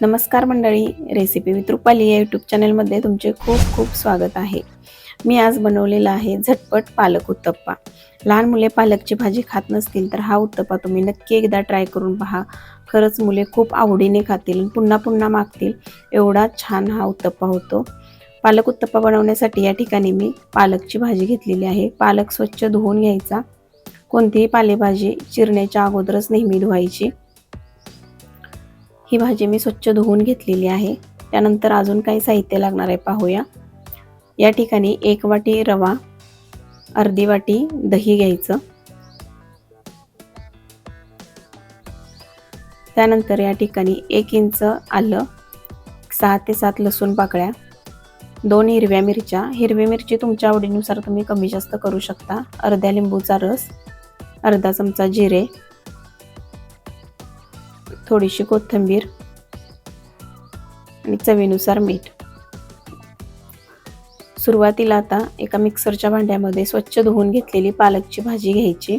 नमस्कार मंडळी recipe with Rupali या यूट्यूब चॅनलमध्ये तुमचे खूप खूप स्वागत आहे. मी आज बनवलेला आहे झटपट पालक उत्तप्पा. लहान मुले पालकची भाजी खात नसतील तर हा उत्तप्पा तुम्ही नक्की एकदा ट्राय करून पहा. खरंच मुले खूप आवडीने खातील पुन्हा पुन्हा मागतील. एवढा छान हा उत्तप्पा होतो. पालक उत्तप्पा बनवण्यासाठी या ठिकाणी मी पालकची भाजी घेतलेली आहे. पालक स्वच्छ धुवून घ्यायचा. कोणतीही पालेभाजी चिरण्याच्या अगोदरच नेहमी धुवायची. ही भाजी मी स्वच्छ धुवून घेतलेली आहे. त्यानंतर अजून काही साहित्य लागणार आहे पाहूया. या ठिकाणी एक वाटी रवा अर्धी वाटी दही घ्यायचं. त्यानंतर या ठिकाणी एक इंच आलं सहा ते सात लसूण पाकळ्या दोन हिरव्या मिरच्या. हिरवी मिरची तुमच्या आवडीनुसार तुम्ही कमी जास्त करू शकता. अर्ध्या लिंबूचा रस अर्धा चमचा जिरे थोडीशी कोथिंबीर आणि चवीनुसार मीठ. सुरुवातीला आता एका मिक्सरच्या भांड्यामध्ये स्वच्छ धुवून घेतलेली पालकची भाजी घ्यायची.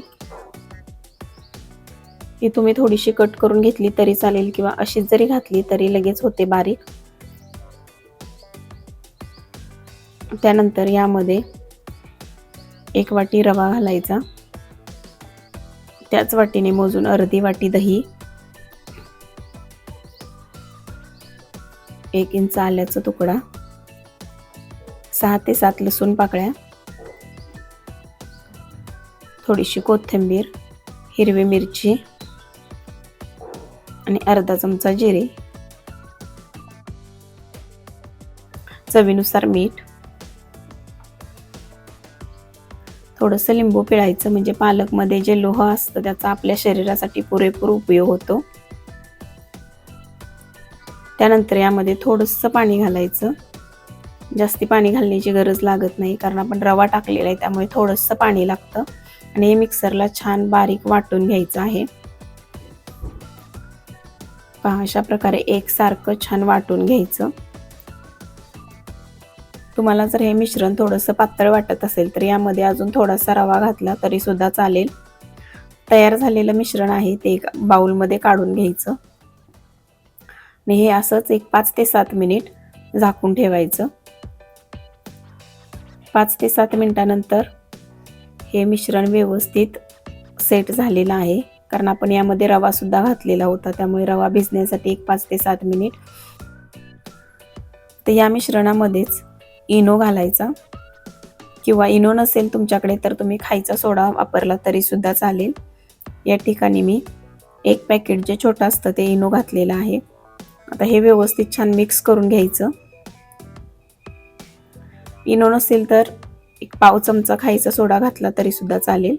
ही तुम्ही थोडीशी कट करून घेतली तरी चालेल किंवा अशीच जरी घातली तरी लगेच होते बारीक. त्यानंतर यामध्ये एक वाटी रवा घालायचा. त्याच वाटीने मोजून अर्धी वाटी दही. एक इंच आल्याचा तुकडा. सहा ते सात लसूण पाकळ्या. थोडीशी कोथिंबीर हिरवी मिरची आणि अर्धा चमचा जिरे. चवीनुसार मीठ. थोडंसं लिंबू पिळायचं म्हणजे पालकमध्ये जे लोह असतं त्याचा आपल्या शरीरासाठी पुरेपूर उपयोग होतो. त्यानंतर यामध्ये थोडंसं पाणी घालायचं. जास्ती पाणी घालण्याची गरज लागत नाही कारण आपण रवा टाकलेला आहे त्यामुळे थोडंसं पाणी लागतं. आणि हे मिक्सरला छान बारीक वाटून घ्यायचं आहे. पहा अशा प्रकारे एकसारखं छान वाटून घ्यायचं. तुम्हाला जर हे मिश्रण थोडंसं पातळ वाटत असेल तर यामध्ये अजून थोडासा रवा घातला तरी सुद्धा चालेल. तयार झालेलं मिश्रण आहे ते एक बाऊलमध्ये काढून घ्यायचं. आणि हे असंच एक पाच ते सात मिनिट झाकून ठेवायचं. पाच ते सात मिनिटानंतर हे मिश्रण व्यवस्थित सेट झालेलं आहे. कारण आपण यामध्ये रवा सुद्धा घातलेला होता त्यामुळे रवा भिजण्यासाठी एक पाच ते सात मिनिट. तर या मिश्रणामध्येच इनो घालायचा. किंवा इनो नसेल तुमच्याकडे तर तुम्ही खायचा सोडा वापरला तरी सुद्धा चालेल. या ठिकाणी मी एक पॅकेट जे छोटं असतं ते इनो घातलेलं आहे. आता हे व्यवस्थित छान मिक्स करून घ्यायचं. इनो नसेल तर एक पाव चमचा खायचा सोडा घातला तरी सुद्धा चालेल.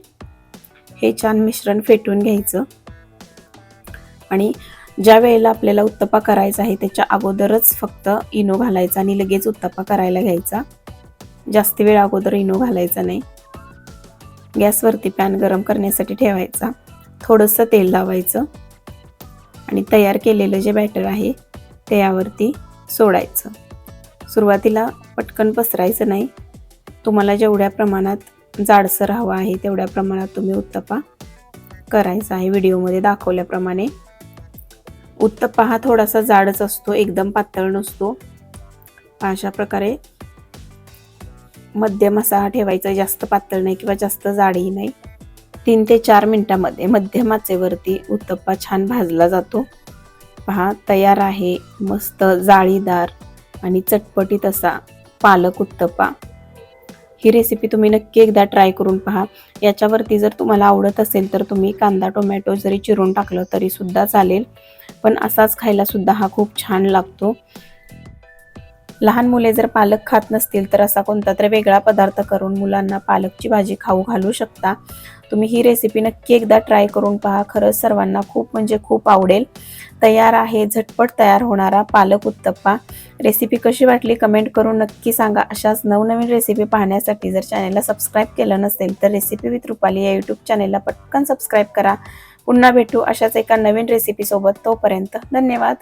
हे छान मिश्रण फेटून घ्यायचं. आणि ज्या वेळेला आपल्याला उत्तप्पा करायचा आहे त्याच्या अगोदरच फक्त इनो घालायचा आणि लगेच उत्तप्पा करायला घ्यायचा. जास्त वेळ अगोदर इनो घालायचा नाही. गॅसवरती पॅन गरम करण्यासाठी ठेवायचा. थोडंसं तेल लावायचं. आणि तयार केलेलं जे बॅटर आहे ते यावरती सोडायचं. सुरुवातीला पटकन पसरायचं नाही. तुम्हाला जेवढ्या प्रमाणात जाडसर हवा आहे तेवढ्या प्रमाणात तुम्ही उत्तप्पा करायचा आहे. व्हिडिओमध्ये दाखवल्याप्रमाणे उत्तप्पा हा थोडासा जाडच असतो एकदम पातळ नसतो. अशा प्रकारे मध्यम असा ठेवायचा जास्त पातळ नाही किंवा जास्त जाडही नाही. तीन ते चार मिनटामध्ये मध्यमाचे वरती उत्तप्पा छान भाजला जातो. पहा तयार आहे मस्त जाळीदार आणि चटपटीत असा पालक उत्तप्पा. ही रेसिपी तुम्ही नक्की एकदा ट्राय करून पहा. याच्यावरती जर तुम्हाला आवडत असेल तर तुम्ही कांदा टोमॅटो जरी चिरून टाकलं तरी सुद्धा चालेल. पण असाच खायला सुद्धा हा खूप छान लागतो. लहान मुले जर पालक खात नसतील तर असा कोणता तरी वेगळा पदार्थ करून मुलांना पालकची भाजी खाऊ घालू शकता. तुम्ही ही रेसिपी नक्की एकदा ट्राय करून पहा. खरंच सर्वांना खूप म्हणजे खूप आवडेल. तयार आहे झटपट तयार होणारा पालक उत्तप्पा. रेसिपी कशी वाटली कमेंट करून नक्की सांगा. अशाच नवनवीन रेसिपी पाहण्यासाठी जर चॅनलला सबस्क्राईब केलं नसेल तर रेसिपी विथ रुपाली या यूट्यूब चॅनलला पटकन सबस्क्राईब करा. पुन्हा भेटू अशाच एका नवीन रेसिपीसोबत तोपर्यंत धन्यवाद.